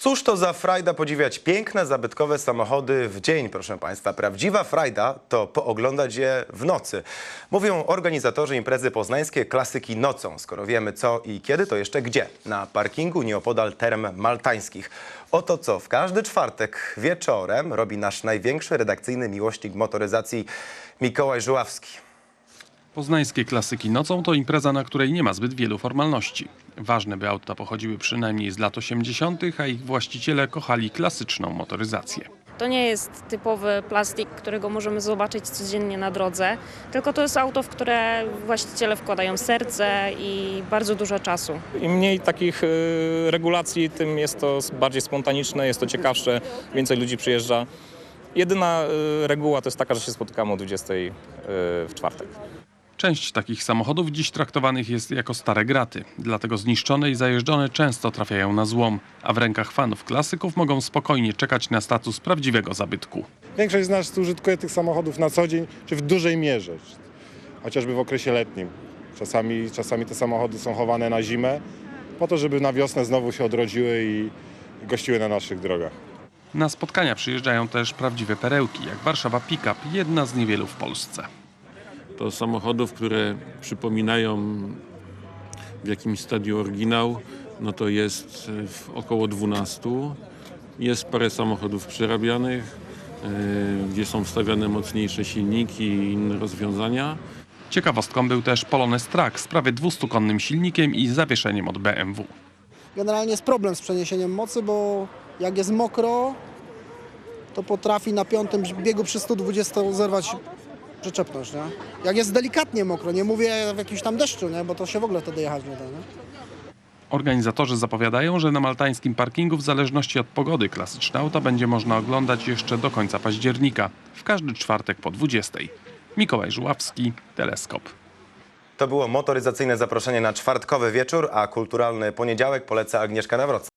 Cóż to za frajda podziwiać piękne, zabytkowe samochody w dzień, proszę Państwa. Prawdziwa frajda to pooglądać je w nocy. Mówią organizatorzy imprezy poznańskie Klasyki Nocą. Skoro wiemy co i kiedy, to jeszcze gdzie? Na parkingu nieopodal Term Maltańskich. Oto co w każdy czwartek wieczorem robi nasz największy redakcyjny miłośnik motoryzacji Mikołaj Żuławski. Poznańskie klasyki nocą to impreza, na której nie ma zbyt wielu formalności. Ważne, by auta pochodziły przynajmniej z lat 80., a ich właściciele kochali klasyczną motoryzację. To nie jest typowy plastik, którego możemy zobaczyć codziennie na drodze, tylko to jest auto, w które właściciele wkładają serce i bardzo dużo czasu. Im mniej takich y, regulacji, tym jest to bardziej spontaniczne, jest to ciekawsze, więcej ludzi przyjeżdża. Jedyna y, reguła to jest taka, że się spotykamy o 20 y, w czwartek. Część takich samochodów dziś traktowanych jest jako stare graty, dlatego zniszczone i zajeżdżone często trafiają na złom, a w rękach fanów klasyków mogą spokojnie czekać na status prawdziwego zabytku. Większość z nas użytkuje tych samochodów na co dzień, czy w dużej mierze, chociażby w okresie letnim. Czasami, czasami te samochody są chowane na zimę, po to, żeby na wiosnę znowu się odrodziły i gościły na naszych drogach. Na spotkania przyjeżdżają też prawdziwe perełki, jak Warszawa Pickup, jedna z niewielu w Polsce. To samochodów, które przypominają w jakimś stadium oryginał, no to jest e, w około 12. Jest parę samochodów przerabianych, e, gdzie są wstawiane mocniejsze silniki i inne rozwiązania. Ciekawostką był też Polones Track z prawie 200-konnym silnikiem i zawieszeniem od BMW. Generalnie jest problem z przeniesieniem mocy, bo jak jest mokro, to potrafi na piątym biegu przy 120 zerwać przyczepność, nie? Jak jest delikatnie mokro, nie mówię w jakimś tam deszczu, nie? Bo to się w ogóle wtedy jechać nie da, nie? Organizatorzy zapowiadają, że na maltańskim parkingu w zależności od pogody klasyczne auta będzie można oglądać jeszcze do końca października, w każdy czwartek po 20. Mikołaj Żuławski, Teleskop. To było motoryzacyjne zaproszenie na czwartkowy wieczór, a kulturalny poniedziałek poleca Agnieszka Nawrocka.